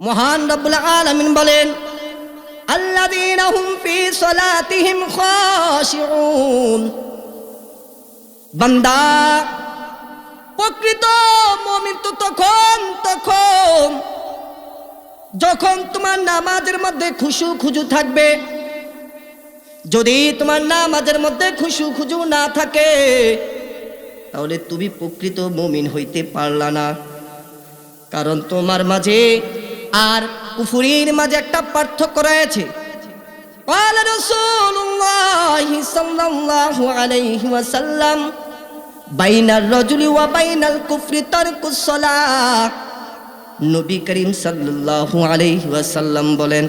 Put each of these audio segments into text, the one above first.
মহান রব্বুল আলামিন বলেন হুম ফি সালাতিহিম খাশিউন। বান্দা, প্রকৃত মুমিন তো তখন তখন যখন তোমার নামাজের মধ্যে খুশু খুজু থাকবে, যদি তোমার নামাজের মধ্যে খুশু খুজু না থাকে, তাহলে তুমি প্রকৃত মুমিন হইতে পারলা না। কারণ তোমার মাঝে আর কুফুরির মাঝে একটা পার্থক্য রয়েছে قال رسول الله صلى الله عليه وسلم بين الرجل وبين الكفر ترك الصلاة নবী করিম সাল্লাল্লাহু আলাইহি ওয়াসাল্লাম বলেন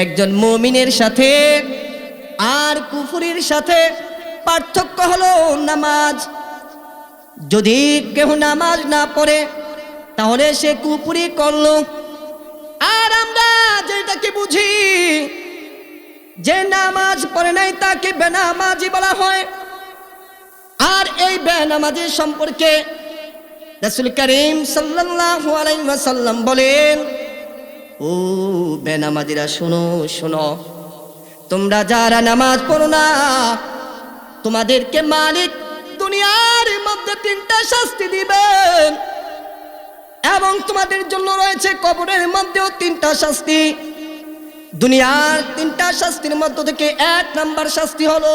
একজন মুমিনের সাথে আর কুফুরির সাথে পার্থক্য হলো নামাজ যদি কেউ নামাজ না পড়ে তাহলে সে কুপুরি করলো আর আমরা যেটাকে বুঝি, যে নামাজ পড়ে নাই তাকে বেনামাজি বলা হয়। আর এই বেনামাজি সম্পর্কে রাসূল করিম সাল্লাল্লাহু আলাইহি ওয়াসাল্লাম বলেন, ও বেনামাজিরা, শোনো শোনো। তোমরা যারা নামাজ পড়ো না, তোমাদেরকে মালিক দুনিয়ার মধ্যে তিনটা শাস্তি দিবেন। এবং তোমাদের জন্য রয়েছে কবরের মধ্যেও তিনটা শাস্তি। দুনিয়ার তিনটা শাস্তির মধ্য থেকে এক নাম্বার শাস্তি হলো,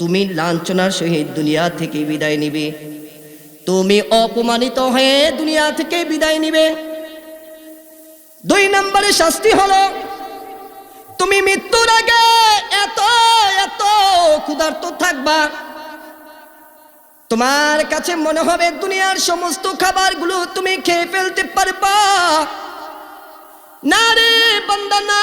তুমি লাঞ্ছনার সহিত দুনিয়া থেকে বিদায় নিবে। তুমি অপমানিত হয়ে দুনিয়া থেকে বিদায় নিবে। দুই নম্বরের শাস্তি হলো, তুমি মৃত্যুর আগে এত এত ক্ষুধার্ত থাকবা। তোমার কাছে মনে হবে দুনিয়ার সমস্ত খাবারগুলো তুমি খেয়ে ফেলতে পারবা। না রে বান্দা, না।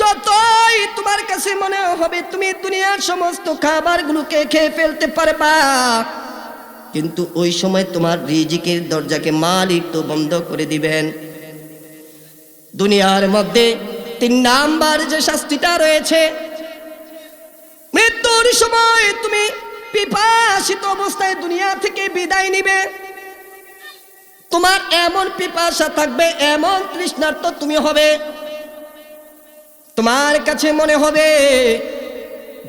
যতই তোমার কাছে মনে হবে তুমি দুনিয়ার সমস্ত খাবারগুলোকে খেয়ে ফেলতে পারবা। কিন্তু ওই সময় তোমার রিজিকের দরজাকে মালিক তো বন্ধ করে দিবেন। দুনিয়ার মধ্যে তিন নাম্বার যে শাস্তিটা রয়েছে, মৃত্যুর সময় তুমি পিপাসিত অবস্থায় দুনিয়া থেকে বিদায় নিবে। তোমার এমন পিপাসা থাকবে, এমন তৃষ্ণার্ত তুমি হবে। তোমার কাছে মনে হবে,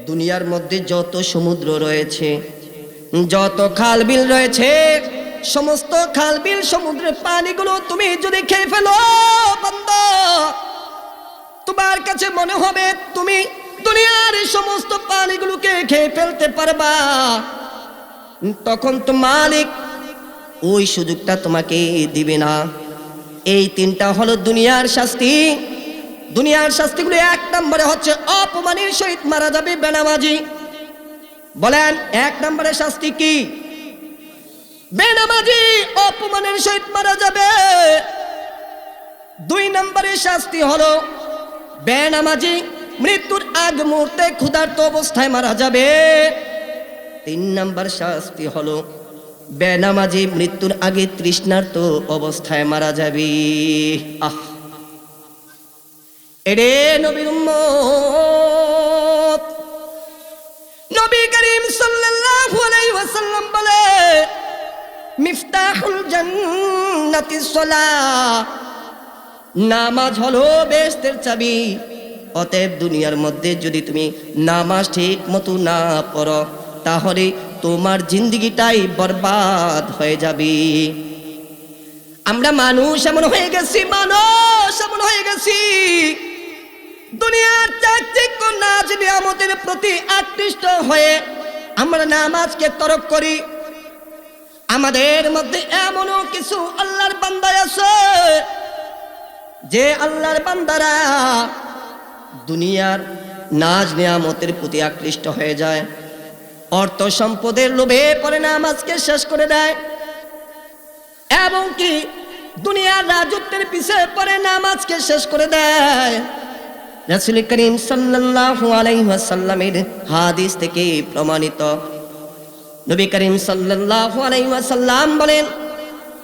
দুনিয়ার মধ্যে যত সমুদ্র রয়েছে, যত খাল বিল রয়েছে, সমস্ত খাল বিল সমুদ্রের পানিগুলো তুমি যদি খেয়ে ফেলো বন্ধ তোমার কাছে মনে হবে তুমি দুনিয়ার সমস্ত পানিগুলোকে খেয়ে ফেলতে পারবা। তখন তো মালিক ওই সুযোগটা তোমাকে দিবে না। এই তিনটা হলো দুনিয়ার শাস্তি। দুনিয়ার শাস্তিগুলো এক নম্বরে হচ্ছে অপমানের সহিত মারা যাবে বেনামাজি। বলেন, এক নম্বরের শাস্তি কি? বেনামাজি অপমানের সহিত মারা যাবে। দুই নম্বরের শাস্তি হলো বেনামাজি। মৃত্যুর আগ মুহূর্তে ক্ষুধার্ত অবস্থায় মারা যাবে। তিন নম্বর শাস্তি হলো, বেনামাজি মৃত্যুর আগে তৃষ্ণার্ত অবস্থায় মারা যাবে। আহ। এরে নবীর উম্মত, নবী করিম সাল্লাল্লাহু আলাইহি ওয়াসাল্লাম বলে, মিফতাহুল জান্নাতি সালাহ নামাজ হলো বেহেশতের চাবি। অতএব দুনিয়ার মধ্যে যদি তুমি নামাজ ঠিক মতো না পড়ো, তাহলে তোমার জিন্দগিটাই বরবাদ হয়ে যাবে। আমরা মানুষ এমন হয়ে গেছি, মানুষ এমন হয়ে গেছি। দুনিয়ার চাকচিক্য নাচ আমাদের প্রতি আকৃষ্ট হয়ে আমরা নামাজকে তরক করি, আমাদের মধ্যে এমনও কিছু আল্লাহর বান্দায় আছে, যে আল্লাহর বান্দারা দুনিয়ার নাজ নিয়ামতের প্রতি আকৃষ্ট হয়ে যায়। অর্থ সম্পদের লোভে পরে নামাজকে শেষ করে দেয়। এবং কি দুনিয়ার রাজত্বের পিছিয়ে পরে নামাজকে শেষ করে দেয়। রাসুল করিম সাল্লাল্লাহু আলাইহি ওয়াসাল্লামের হাদিস থেকে প্রমাণিত। নবী করিম সাল্লাল্লাহু আলাইহি ওয়াসাল্লাম বলেন,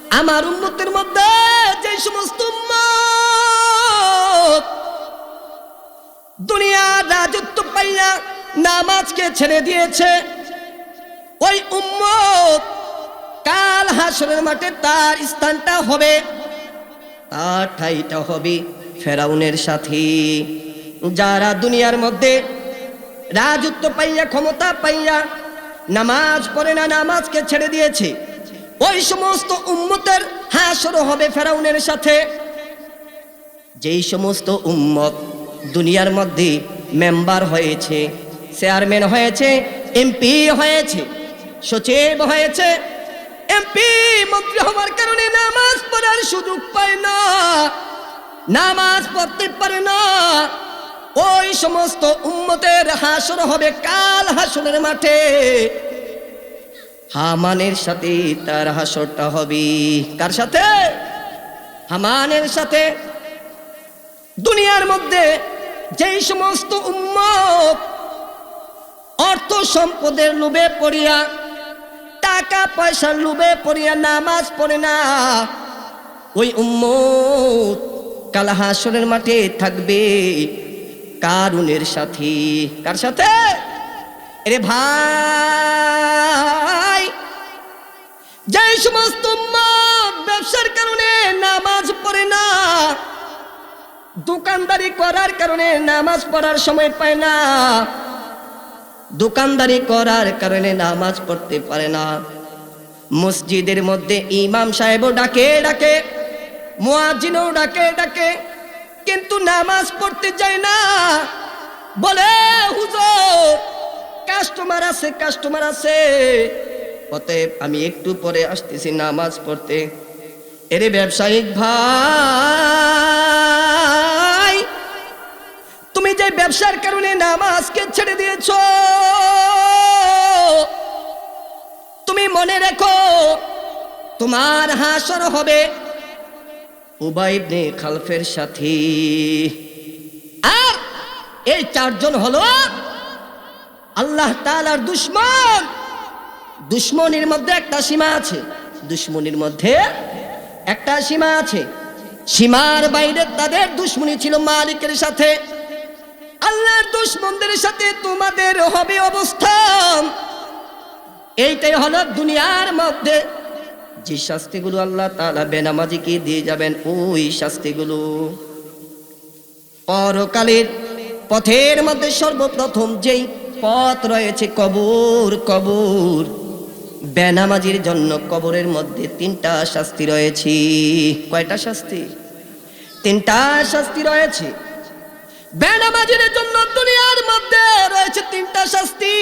আমার উম্মতের মধ্যে যে সমস্ত উম্মত দুনিয়ার রাজত্ব পাইয়া নামাজকে ছেড়ে দিয়েছে। ওই উম্মত কাল হাসরের মাঠে তার স্থানটা হবে, তার ঠাইটা হবে ফেরাউনের সাথে। যারা দুনিয়ার মধ্যে রাজত্ব পাইয়া, ক্ষমতা পাইয়া নামাজ পড়ে না, নামাজকে ছেড়ে দিয়েছে, ওই সমস্ত উম্মতের হাসর হবে ফেরাউনের সাথে। যেই সমস্ত উম্মত দুনিয়ার মধ্যে মেম্বার হয়েছে, চেয়ারম্যান হয়েছে, এমপি হয়েছে, সচিব হয়েছে, এমপি, মন্ত্রী হওয়ার কারণে নামাজ পড়ার সুযোগ পায় না, নামাজ পড়তে পারে না। ওই সমস্ত উম্মতের হাসর হবে কাল হাসনের মাঠে। হামানের সাথে তার হাসরটা হবে কার সাথে? হামানের সাথে দুনিয়ার মধ্যে যেই সমস্ত উম্মত অর্থ সম্পদের লোভে পড়িয়া, টাকা পয়সার লোভে পড়িয়া, নামাজ পড়ে না, ওই উম্মত কাল মাঠে থাকবে। কারুনের সাথে? কার সাথে? এরে ভাই! যে সমস্ত ব্যবসার কারণে নামাজ পড়ে না দোকানদারি করার কারণে নামাজ পড়ার সময় পায় না। দোকানদারি করার কারণে নামাজ পড়তে পারে না। মসজিদের মধ্যে ইমাম সাহেবও ডাকে ডাকে মুয়াজিনও ডাকে ডাকে, কিন্তু নামাজ পড়তে যায় না। বলে, হুজুর, কাস্টমার আছে কাস্টমার আছে। অতএব আমি একটু পরে আসতেছি নামাজ পড়তে। এরে ব্যবসায়িক ভাই তুমি যে ব্যবসার কারণে নামাজকে ছেড়ে দিয়েছ, তুমি মনে রেখো তোমার হাসর হবে উবাইবনে খালফের সাথে। আর এই চারজন হলো আল্লাহ তালার দুশ্মন। দুশ্মনির মধ্যে একটা সীমা আছে, দুশ্মনির মধ্যে একটা সীমা আছে। সীমার বাইরে তাদের দুশ্মনী ছিল মালিকের সাথে। আল্লাহর দুশ্মনদের সাথে তোমাদের হবে অবস্থান এইটাই হলো দুনিয়ার মধ্যে। যে শাস্তিগুলো আল্লাহ তাআলা বেনামাজিকে দিয়ে যাবেন, ওই শাস্তিগুলো। পরকালের পথের মধ্যে সর্বপ্রথম যেই পথ রয়েছে, কবর কবর। বেনামাজির জন্য কবরের মধ্যে তিনটা শাস্তি রয়েছে। কয়টা শাস্তি? তিনটা শাস্তি রয়েছে। বেনামাজির জন্য দুনিয়ার মধ্যে রয়েছে তিনটা শাস্তি।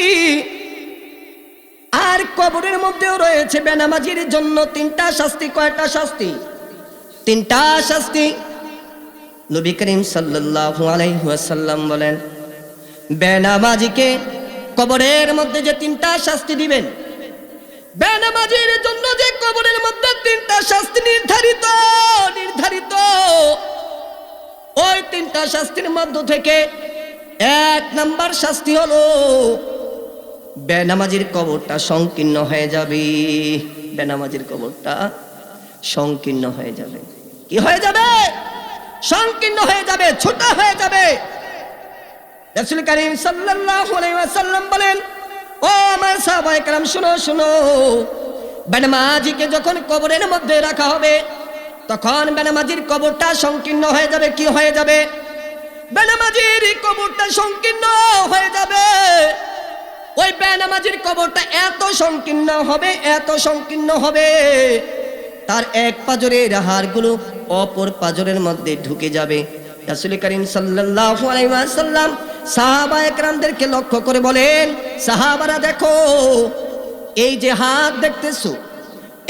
আর কবরের মধ্যেও রয়েছে বেনামাজির জন্য তিনটা শাস্তি, কয়টা শাস্তি? তিনটা শাস্তি। নবী করিম সাল্লাল্লাহু আলাইহি ওয়াসাল্লাম বলেন, বেনামাজিকে কবরের মধ্যে যে তিনটা শাস্তি দিবেন, বেনামাজির জন্য যে কবরের মধ্যে তিনটা শাস্তি নির্ধারিত নির্ধারিত ওই তিনটা শাস্তির মধ্য থেকে এক নাম্বার শাস্তি হলো বেনামাজির কবরটা সংকীর্ণ হয়ে যাবে বেনামাজির কবরটা সংকীর্ণ হয়ে যাবে কি হয়ে যাবে সংকীর্ণ হয়ে যাবে ছোট হয়ে যাবে রাসূল করিম সাল্লাল্লাহু আলাইহি ওয়াসাল্লাম বলেন ও আমার সাহাবায়ে کرام শুনো শুনো বেনামাজিকে যখন কবরের মধ্যে রাখা হবে তখন বেনামাজির কবরটা সংকীর্ণ হয়ে যাবে, কি হয়ে যাবে? বেনামাজির কবরটা সংকীর্ণ হয়ে যাবে। ওই বেনামাজির কবরটা এত সংকীর্ণ হবে, এত সংকীর্ণ হবে। তার এক পাজরের হাড়গুলো অপর পাজরের মধ্যে ঢুকে যাবে। রাসূল করিম ওয়াসাল্লাম সাহাবা একরামদেরকে লক্ষ্য করে বলেন, সাহাবারা দেখো, এই যে হাত দেখতেছো,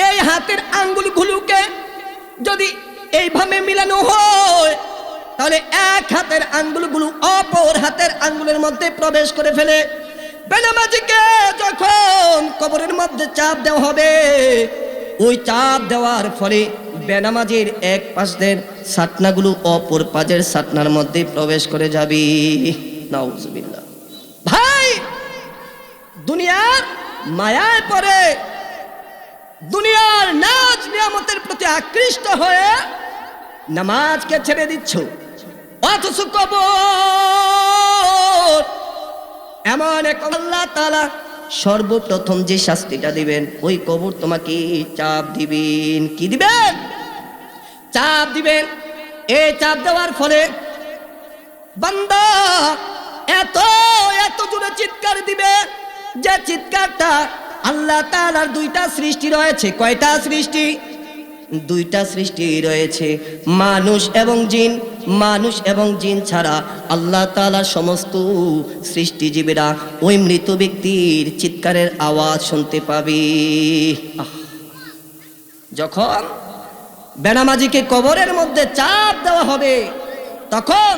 এই হাতের আঙ্গুলগুলোকে যদি এইভাবে মিলানো হয়, তাহলে এক হাতের আঙ্গুলগুলো অপর হাতের আঙ্গুলের মধ্যে প্রবেশ করে ফেলে। বেনামাজিকে যখন কবরের মধ্যে চাপ দেওয়া হবে, ওই চাপ দেওয়ার ফলে বেনামাজির এক পাশের সাতনাগুলো অপর পাজের সাতনার মধ্যে প্রবেশ করে যাবি। নাউজুবিল্লাহ। ভাই, দুনিয়ার মায়ায় পড়ে দুনিয়ার নাচ নিয়ামতের প্রতি আকৃষ্ট হয়ে নামাজকে ছেড়ে দিচ্ছ। অথচ কবর, এমন এক আল্লাহ তালা সর্বপ্রথম যে শাস্তিটা দিবেন, ওই কবর তোমাকে চাপ দিবেন। কি দিবেন? চাপ দিবেন। এই চাপ দেওয়ার ফলে বান্দা এত এত জোরে চিৎকার দিবে যে চিৎকারটা আল্লাহ তাআলার দুইটা সৃষ্টি রয়েছে। কয়টা সৃষ্টি? দুইটা সৃষ্টি রয়েছে। মানুষ এবং জিন। মানুষ এবং জিন ছাড়া আল্লাহ তাআলার সমস্ত সৃষ্টিজীবীরা ওই মৃত ব্যক্তির চিৎকারের আওয়াজ শুনতে পাবে। যখন বেনামাজিকে কবরের মধ্যে চাপ দেওয়া হবে, তখন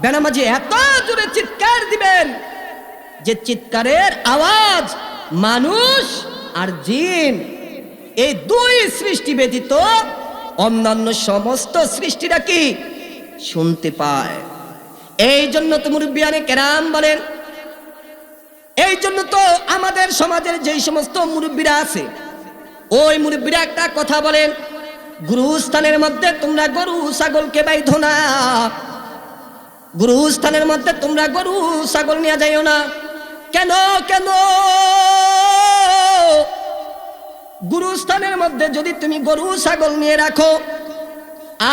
বেনামাজি এত জোরে চিৎকার দিবেন যে চিৎকারের আওয়াজ মানুষ আর জিন, এই দুই সৃষ্টি ব্যতীত অন্যান্য সমস্ত সৃষ্টিরা কি শুনতে পায়? এই জন্য তো মুরব্বিয়ানে কেরাম বলেন। এই জন্য তো আমাদের সমাজের যেই সমস্ত মুরব্বীরা আছে, ওই মুরব্বীরা একটা কথা বলেন, গুরুস্থানের মধ্যে তোমরা গরু, ছাগলকে বাইধো না। গুরুস্থানের মধ্যে তোমরা গরু, ছাগল নিয়ে যাইও না। কেন কেন? গুরুস্থানের মধ্যে যদি তুমি গরু, ছাগল নিয়ে রাখো,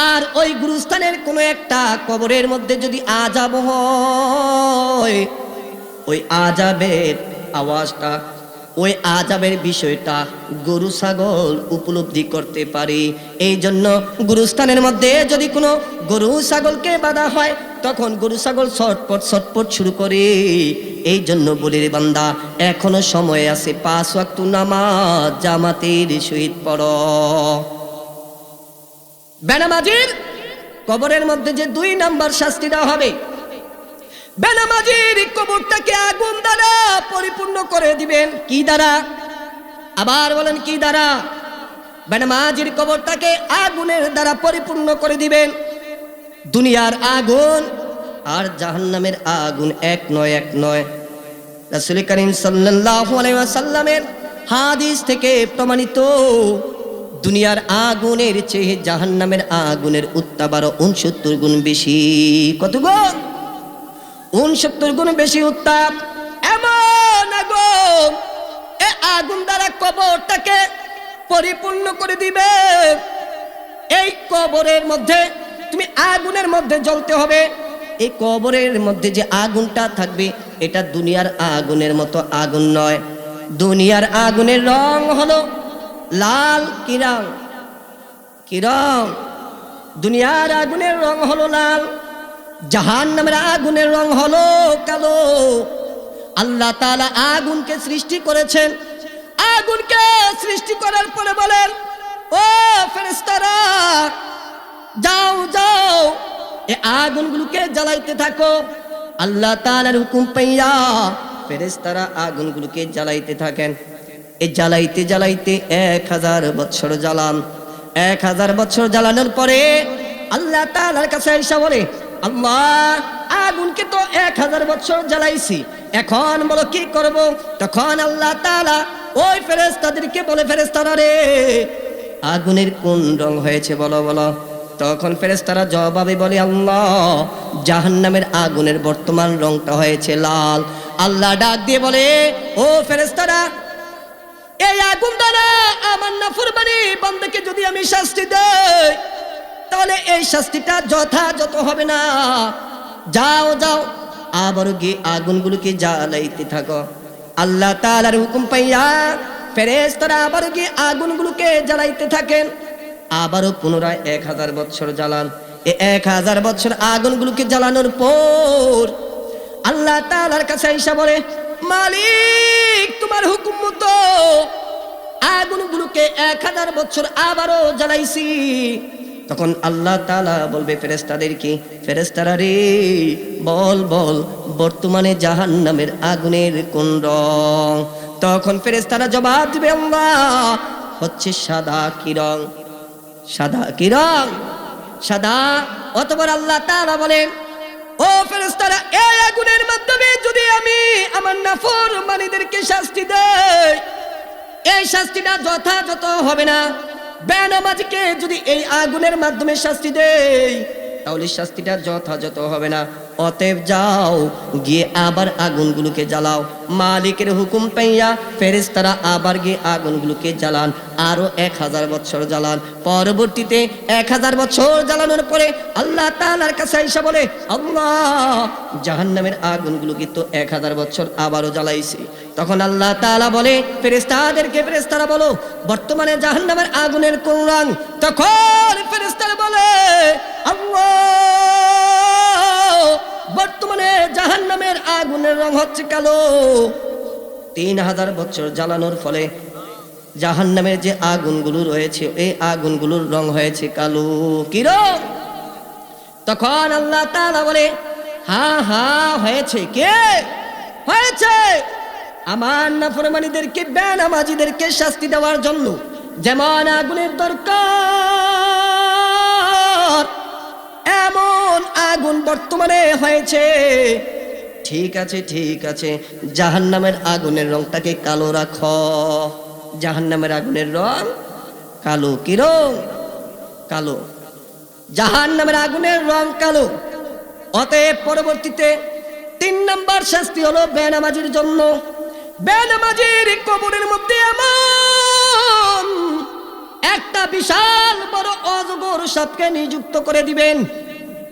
আর ওই গুরুস্থানের কোনো একটা কবরের মধ্যে যদি আজাব হয়, ওই আজাবের আওয়াজটা, ওই আজাবের বিষয়টা গরু, ছাগল উপলব্ধি করতে পারি। এই জন্য গুরুস্থানের মধ্যে যদি কোনো গরু, ছাগলকে বাধা হয়, তখন গরু, ছাগল ছটপট ছটপট শুরু করে। এই জন্য বলির বান্দা, এখনও সময় আছে পাঁচ ওয়াক্ত নামাজ জামাতের সহিত পড়। বেনামাজির কবরের মধ্যে যে দুই নাম্বার শাস্তি দেওয়া হবে, বেনামাজির কবরটাকে আগুন দ্বারা পরিপূর্ণ করে দিবেন কি দ্বারা? আবার বলেন কি দ্বারা? বেনামাজির কবরটাকে আগুনের দ্বারা পরিপূর্ণ করে দিবেন। দুনিয়ার আগুন আর জাহান্নামের আগুন এক নয় এক নয়। রাসূল করিম সাল্লাল্লাহু আলাইহি হাদিস থেকে প্রমাণিত, দুনিয়ার আগুনের চেয়ে জাহান্নামের আগুনের উত্তাপ আরও উনসত্তর গুণ বেশি। কত গুণ উনসত্তর গুণ বেশি উত্তাপ। এমন আগুন, এ আগুন দ্বারা কবরটাকে পরিপূর্ণ করে দিবে। এই কবরের মধ্যে, তুমি আগুনের মধ্যে জ্বলতে হবে। এই কবরের মধ্যে যে আগুনটা থাকবে, এটা দুনিয়ার আগুনের মতো আগুন নয়। দুনিয়ার আগুনের রং হলো লাল কি রং কি রং দুনিয়ার আগুনের রং হলো লাল জাহান নামের আগুনের রং হলো কালো। আল্লাহ তালা আগুনকে সৃষ্টি করেছেন। আগুনকে সৃষ্টি করার পরে বলেন, ও ফেরেশতারা, যাও যাও এ আগুনগুলোকে জ্বালাইতে থাকো। আল্লাহ তাআলার হুকুম পাইয়া ফেরেশতারা আগুনগুলোকে জ্বালাইতে থাকেন। এই জ্বালাইতে জ্বালাইতে এক হাজার বছর জ্বালান। এক হাজার বছর জ্বালানোর পরে আল্লাহ তাআলার কাছে আইসা বলে, আল্লাহ, আগুনকে তো এক হাজার বছর জ্বালাইছি। এখন বলো কি করব? তখন আল্লাহ তাআলা ওই ফেরেশতাদেরকে বলে, ফেরেশতারা রে, আগুনের কোন রং হয়েছে বলো বলো। তখন ফেরেশতারা জবাবে বলে, আল্লাহ, জাহান্নামের আগুনের বর্তমান রংটা হয়েছে লাল। আল্লাহ ডাক দিয়ে বলে, ও ফেরেশতারা, এই আগুন দ্বারা আমার নাফরমানি বান্দাকে যদি আমি শাস্তি দেই, তাহলে এই শাস্তিটা যথাযথ হবে না। যাও যাও, আবারও গিয়ে আগুনগুলোকে জ্বালাইতে থাকো। আল্লাহ তাআলার হুকুম পাইয়া ফেরেশতারা আবারও গিয়ে আগুনগুলোকে জ্বালাইতে থাকেন। আবারও পুনরায় এক হাজার বছর জ্বালান। এ এক হাজার বছর আগুনগুলোকে জ্বালানোর পর আল্লাহ তাআলার কাছে এসে বলে, মালিক, তোমার হুকুম মতো আগুনগুলোকে এক হাজার বছর আবারও জ্বালাইছি। তখন আল্লাহ তালা বলবে ফেরেস্তাদেরকে ফেরেস্তারা রে, বল বল, বর্তমানে জাহান নামের আগুনের কোন রং? তখন ফেরেস্তারা জবাব দিবে, আল্লাহ, হচ্ছে সাদা কি রং? সাদা কি রং? সাদা। অতবার আল্লাহ তারা বলেন, ও ফেরেস্তারা এই আগুনের মাধ্যমে যদি আমি আমার নাফর মানিদেরকে শাস্তি দেই, এই শাস্তিটা যথাযথ হবে না। বেনামাজিকে যদি এই আগুনের মাধ্যমে শাস্তি দেই, তাহলে শাস্তিটা যথাযথ হবে না। অতএব যাও, গিয়ে আবার আগুনগুলোকে জ্বালাও। মালিকের হুকুম পাইয়া ফেরেশতারা আবার গিয়ে আগুনগুলোকে জ্বালান, আরও এক হাজার বছর জ্বালান। পরবর্তীতে এক হাজার বছর জ্বালানোর পরে আল্লাহ তাআলার কাছে এসে বলে, আল্লাহ, জাহান্নামের আগুনগুলোকে তো এক হাজার বছর আবারও জ্বালাইছি। তখন আল্লাহ তাআলা বলে, ফেরেশতাদেরকে ফেরেশতারা বলো, বর্তমানে জাহান্নামের আগুনের কোন রং? তখন ফেরেশতারা বলে, আল্লাহ বর্তমানে জাহান্নামের আগুনের রং হচ্ছে কালো। তিন হাজার বছর জ্বালানোর ফলে জাহান্নামের যে আগুনগুলো রয়েছে, এই আগুনগুলোর রং হয়েছে কালো। কি রং? তখন আল্লাহ তাআলা বলে হ্যাঁ হ্যাঁ হয়েছে কে? হয়েছে। আমার নাফরমানিদেরকে, বেনামাজিদেরকে শাস্তি দেওয়ার জন্য যেমন আগুনের দরকার, এমন আগুন বর্তমানে হয়েছে। ঠিক আছে ঠিক আছে। জাহান্নামের আগুনের রংটাকে কালো রাখ। জাহান্নামের আগুনের রং কালো কি রং? কালো। জাহান নামের আগুনের রং কালো। অতএব পরবর্তীতে তিন নম্বর শাস্তি হলো বেনামাজির জন্য। বেনামাজির কবরের মধ্যে একটা বিশাল বড় অজগর সাপকে নিযুক্ত করে দিবেন।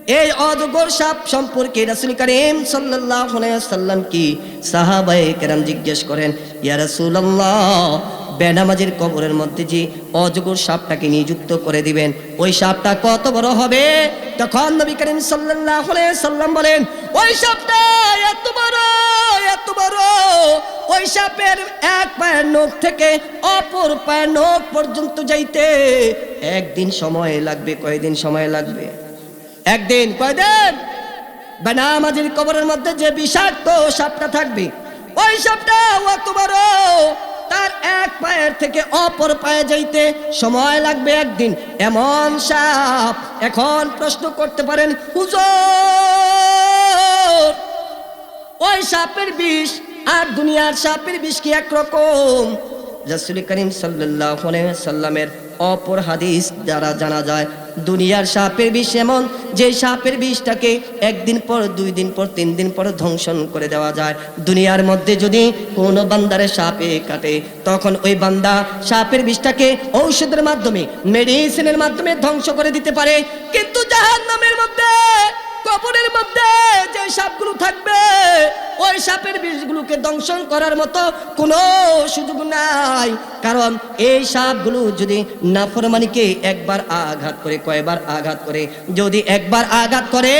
এই অজগর সাপ সম্পর্কে রাসুল করিম সাল্লাম কি সাহাবায়ে কেরাম জিজ্ঞেস করেন, ইয়া রাসূলুল্লাহ, বেনামাজির কবরের মধ্যে যে অজগর সাপটাকে নিযুক্ত করে দিবেন, ওই সাপটা কত বড় হবে? তখন নবী করিম আলাইহি সাল্লাম বলেন, ওই সাপটা এত বড় এত বড়, ওই সাপের এক পায়ের নখ থেকে অপর পায়ের নখ পর্যন্ত যাইতে একদিন সময় লাগবে, কয়দিন সময় লাগবে? একদিন কয়দিন? বেনামাজির কবরের মধ্যে যে বিষাক্ত সাপটা থাকবে, ওই সাপটা অত বড় তার এক পায়ের থেকে অপর পায়ে যাইতে সময় লাগবে একদিন। এমন সাপ এখন প্রশ্ন করতে পারেন, হুজুর, ওই সাপের বিষ আর দুনিয়ার সাপের বিষ কি একরকম? রাসূল করিম আলাইহি সাল্লামের অপর হাদিস দ্বারা জানা যায়, দুনিয়ার সাপের বিষ এমন, যে সাপের বিষটাকে একদিন পর, দুই দিন পর, তিন দিন পর ধ্বংসন করে দেওয়া যায়। দুনিয়ার মধ্যে যদি কোনো বান্দারে সাপে কাটে, তখন ওই বান্দা সাপের বিষটাকে ঔষধের মাধ্যমে মেডিসিনের মাধ্যমে ধ্বংস করে দিতে পারে। কিন্তু জাহান্নামের মধ্যে, কবরের মধ্যে যে সাপগুলো থাকবে ওই সাপের বিষগুলোকে দংশন করার মতো কোনো সুযোগ নাই। কারণ এই সাপগুলো যদি নাফরমানিকে একবার আঘাত করে, কয়বার আঘাত করে, যদি একবার আঘাত করে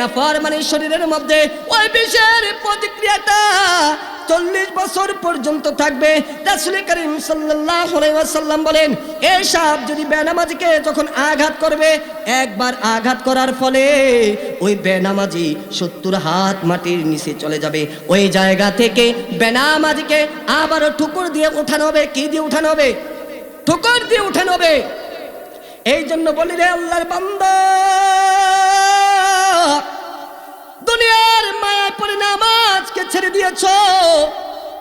নাফরমানির শরীরের মধ্যে, ওই বিষের প্রতিক্রিয়াটা চল্লিশ বছর পর্যন্ত থাকবে। রাসুল করিম ওয়াসাল্লাম বলেন এই সাপ যদি বেনামাজিকে যখন আঘাত করবে, একবার আঘাত করার ফলে ওই বেনামাজি সত্তর হাত মাটির নিচে চলে যাবে। ওই জায়গা থেকে বেনামাজিকে আবারও ঠুকুর দিয়ে উঠানো হবে। কি দিয়ে উঠানো হবে? ঠুকুর দিয়ে উঠানো হবে। এই জন্য বলি রে আল্লাহর বান্দা, দুনিয়ার মায়া পরে নামাজকে ছেড়ে দিয়েছ।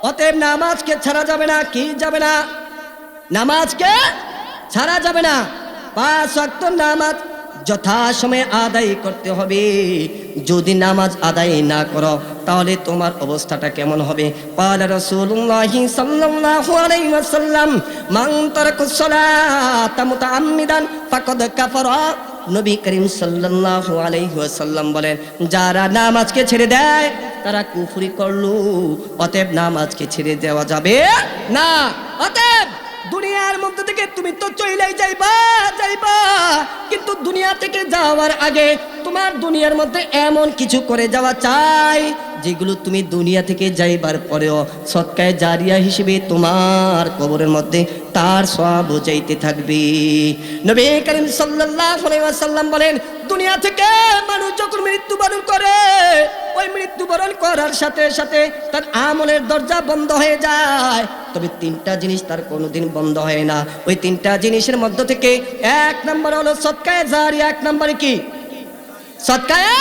অতএব নামাজকে ছাড়া যাবে না, কি যাবে না? নামাজকে ছাড়া যাবে না। পাঁচ ওয়াক্ত নামাজ যথাসময়ে আদায় করতে হবে। যদি নামাজ আদায় না করো, তাহলে তোমার অবস্থাটা কেমন হবে? নবী করিম সাল্লাল্লাহু আলাইহি ওয়াসাল্লাম বলেন, যারা নামাজকে ছেড়ে দেয়, তারা কুফরি করল, অতএব নামাজকে ছেড়ে দেওয়া যাবে না। অতএব দুনিয়ার মধ্যে থেকে তুমি তো চইলাই যাইবা যাইবা। কিন্তু দুনিয়া থেকে যাওয়ার আগে তোমার দুনিয়ার মধ্যে এমন কিছু করে যাওয়া চাই, যেগুলো তুমি দুনিয়া থেকে যাইবার পরেও সৎকায় জারিয়া হিসেবে তোমার কবরের মধ্যে তার সব যাইতে থাকবে। নবী করিম সাল্লাল্লাহু আলাইহি ওয়াসাল্লাম বলেন, দুনিয়া থেকে মানুষ যখন মৃত্যুবরণ করে ওই মৃত্যুবরণ করার সাথে সাথে তার আমলের দরজা বন্ধ হয়ে যায়। তবে তিনটা জিনিস তার কোনোদিন বন্ধ হয় না। ওই তিনটা জিনিসের মধ্য থেকে এক নম্বর হলো সৎকায় জারিয়া, এক নম্বরে কি? সৎকায়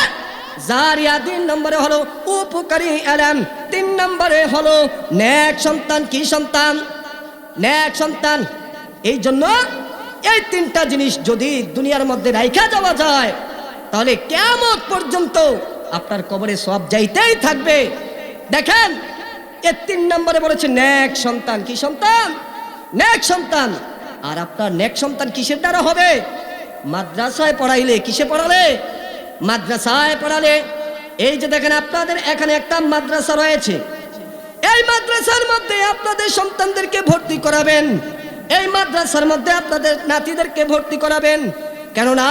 জারিয়া, তিন নম্বরে হলো উপকারী এলাম, তিন নম্বরে হলো ন্যাক সন্তান, কি সন্তান? ন্যাক সন্তান। এই জন্য এই তিনটা জিনিস যদি দুনিয়ার মধ্যে রাইখা যাওয়া যায়, তাহলে কেমন পর্যন্ত আপনার কবরে সব যাইতেই থাকবে। দেখেন, এ তিন নম্বরে বলেছে ন্যাক সন্তান। কি সন্তান? ন্যাক সন্তান। আর আপনার ন্যাক সন্তান কিসের দ্বারা হবে? মাদ্রাসায় পড়াইলে কিসে পড়ালে? মাদ্রাসায় পড়ালে। এই যে দেখেন, আপনাদের এখানে একটা মাদ্রাসা রয়েছে। এই মাদ্রাসার মধ্যে আপনাদের সন্তানদেরকে ভর্তি করাবেন। এই মাদ্রাসার মধ্যে আপনাদের নাতিদেরকে ভর্তি করাবেন। কেননা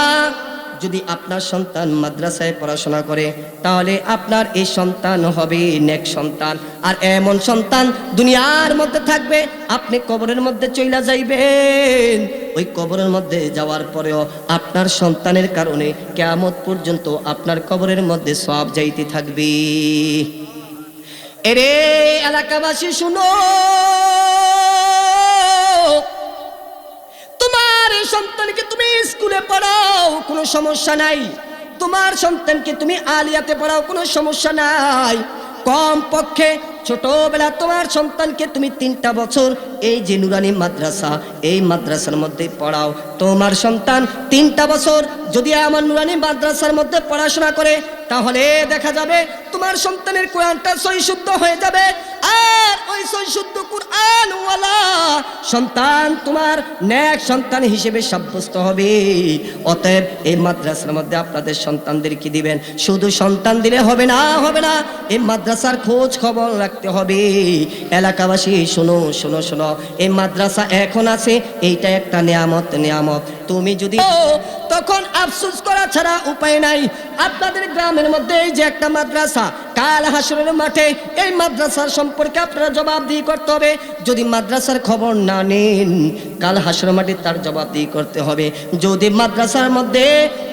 যদি আপনার সন্তান মাদ্রাসায় পড়াশোনা করে, তাহলে আপনার এই সন্তান হবে নেক সন্তান। আর এমন সন্তান দুনিয়ার মধ্যে থাকবে, আপনি কবরের মধ্যে চইলা যাইবেন। ওই কবরের মধ্যে যাওয়ার পরেও আপনার সন্তানের কারণে কেয়ামত পর্যন্ত আপনার কবরের মধ্যে সব যাইতে থাকবে। এরে এলাকাবাসী, শুনো। এই সন্তানকে তুমি স্কুলে পড়াও, কোনো সমস্যা নাই। তোমার সন্তানকে তুমি আলিয়াতে পড়াও, কোনো সমস্যা নাই। কম পক্ষে ছোটবেলা তোমার সন্তানকে তুমি তিনটা বছর এই যে নুরানি মাদ্রাসা, এই মাদ্রাসার মধ্যে পড়াও। তোমার সন্তান তিনটা বছর যদি আমার নুরানি মাদ্রাসার মধ্যে পড়াশোনা করে, তাহলে দেখা যাবে তোমার সন্তানের কোরআনটা সই শুদ্ধ হয়ে যাবে। আর ওই সই শুদ্ধ কোরআন সন্তান তোমার ন্যাক সন্তান হিসেবে সাব্যস্ত হবে। অতএব এই মাদ্রাসার মধ্যে আপনাদের সন্তানদেরকে দিবেন? শুধু সন্তান দিলে হবে না হবে না। এই মাদ্রাসার খোঁজ খবর রাখতে হবে। এলাকাবাসী, শোনো শোনো শোনো। এই মাদ্রাসা এখন আছে এইটা একটা নিয়ামত নিয়ামত। তুমি যদি তখন আফসোস করা ছাড়া উপায় নাই। আপনাদের গ্রামের মধ্যে এই যে একটা মাদ্রাসা, কাল হাসরের মাঠে এই মাদ্রাসার সম্পর্কে আপনারা জবাবদিহি করতে হবে। যদি মাদ্রাসার খবর না নেন, কাল হাসর মাঠে তার জবাবদিহি করতে হবে। যদি মাদ্রাসার মধ্যে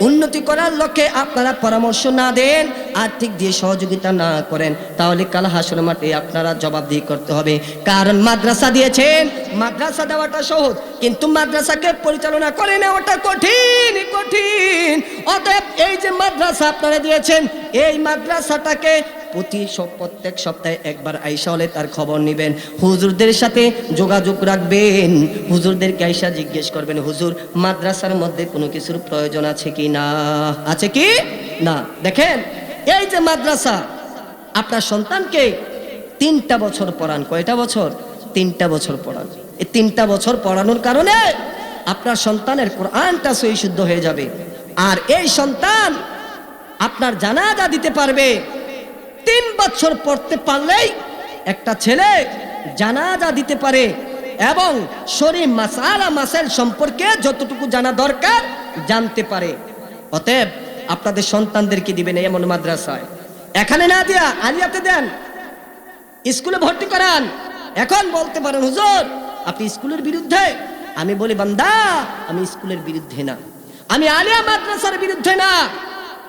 উন্নতি করার লক্ষ্যে আপনারা পরামর্শ না দেন, আর্থিক দিয়ে সহযোগিতা না করেন, তাহলে কাল হাসর মাঠে আপনারা জবাবদিহি করতে হবে। কারণ মাদ্রাসা দিয়েছেন, মাদ্রাসা দেওয়াটা সহজ, কিন্তু মাদ্রাসাকে পরিচালনা করে নেওয়াটা কঠিন। কঠিন। অতএব এই যে মাদ্রাসা আপনারা দিয়েছেন, এই মাদ্রাসাটাকে প্রতি প্রত্যেক সপ্তাহে একবার আইসা হলে তার খবর নেবেন। হুজুরদের সাথে যোগাযোগ রাখবেন। হুজুরদেরকে আইসা জিজ্ঞেস করবেন, হুজুর, মাদ্রাসার মধ্যে কোনো কিছুর প্রয়োজন আছে কি না? আছে কি? না। দেখেন, এই যে মাদ্রাসা, আপনার সন্তানকে তিনটা বছর পড়ান। কয়টা বছর? তিনটা বছর পড়ান। এই তিনটা বছর পড়ানোর কারণে আপনার সন্তানের কোরআনটা সই শুদ্ধ হয়ে যাবে। আর এই সন্তান আপনার জানাজা দিতে পারবে। তিন বছর পড়তে পারলেই একটা ছেলে জানাজা দিতে পারে এবং শরীর মাসালা মাসাইল সম্পর্কে যতটুকু জানা দরকার জানতে পারে। অতএব আপনাদের সন্তানদেরকে দিবেন এমন মাদ্রাসায়। এখানে না দিয়া আলিয়াতে দেন, স্কুলে ভর্তি করান। এখন বলতে পারেন, হুজুর, আপনি স্কুলের বিরুদ্ধে আমি বলি, বান্দা, আমি স্কুলের বিরুদ্ধে না। আমি আলিয়া মাদ্রাসার বিরুদ্ধে না।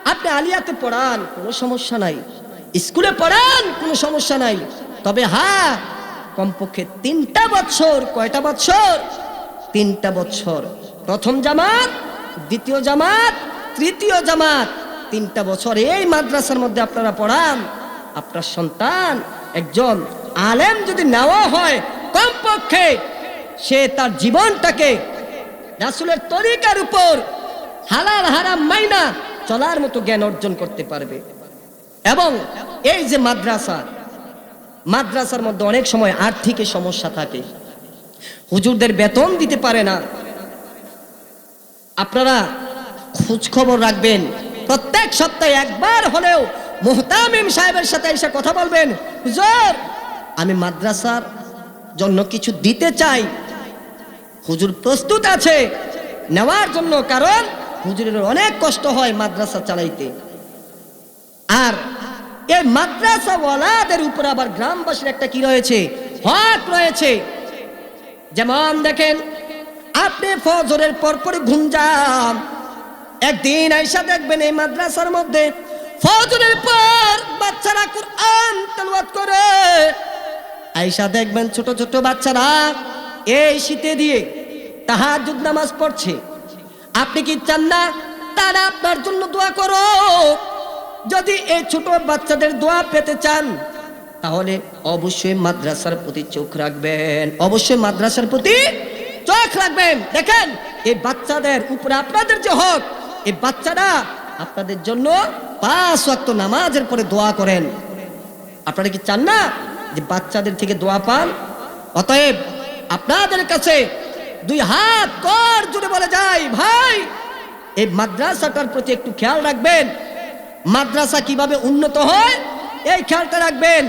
আপনি আলিয়াতে পড়ান, কোনো সমস্যা নাই। স্কুলে পড়ান, কোনো সমস্যা নাই। তবে হ্যাঁ কমপক্ষে তিনটা বছর, কয়টা বছর? তিনটা বছর। প্রথম জামাত, দ্বিতীয় জামাত, তৃতীয় জামাত। তিনটা বছর এই মাদ্রাসার মধ্যে আপনারা পড়ান। আপনার সন্তান একজন আলেম যদি নেওয়া হয়, কমপক্ষে সে তার জীবনটাকে রাসুলের তরিকার উপর হালাল, হারাম, মাইনা চলার মতো জ্ঞান অর্জন করতে পারবে। এবং এই যে মাদ্রাসা, মাদ্রাসার মধ্যে অনেক সময় আর্থিক সমস্যা থাকে। হুজুরদের বেতন দিতে পারে না। আপনারা খোঁজ খবর রাখবেন। প্রত্যেক সপ্তাহে একবার হলেও মোহতামিম সাহেবের সাথে এসে কথা বলবেন, হুজুর, আমি মাদ্রাসার জন্য কিছু দিতে চাই। হুজুর প্রস্তুত আছে নেওয়ার জন্য, কারণ হুজুরের অনেক কষ্ট হয় মাদ্রাসা চালাইতে। আর এই মাদ্রাসাওয়ালাদের উপর আবার গ্রামবাসীর একটা কি রয়েছে? হক রয়েছে। যেমন দেখেন, আপনি ফজরের পর পর ঘুম যান। একদিন আইসা দেখবেন এই মাদ্রাসার মধ্যে ফজরের পর বাচ্চারা কোরআন তেলাওয়াত করে। আইসা দেখবেন ছোট ছোট বাচ্চারা এই শীতে দিয়ে তাহাজ্জুদ নামাজ পড়ছে। আপনি কি চান না? তারা আপনার জন্য দোয়া করো যদি এই ছোট বাচ্চাদের দোয়া পেতে চান, তাহলে অবশ্যই মাদ্রাসার প্রতি চোখ রাখবেন। অবশ্যই মাদ্রাসার প্রতি চোখ রাখবেন। দেখেন, এই বাচ্চাদের উপরে আপনাদের যে হক, এই বাচ্চারা আপনাদের জন্য পাঁচ ওয়াক্ত নামাজের পরে দোয়া করেন। আপনারা কি চান না যে বাচ্চাদের থেকে দোয়া পান? অতএব আপনাদের কাছে দুই হাত কর জুড়ে বলে যাই, ভাই। এই মাদ্রাসাটার প্রতি একটু খেয়াল রাখবেন। মাদ্রাসা কীভাবে উন্নত হয়, এই খেয়ালটা রাখবেন।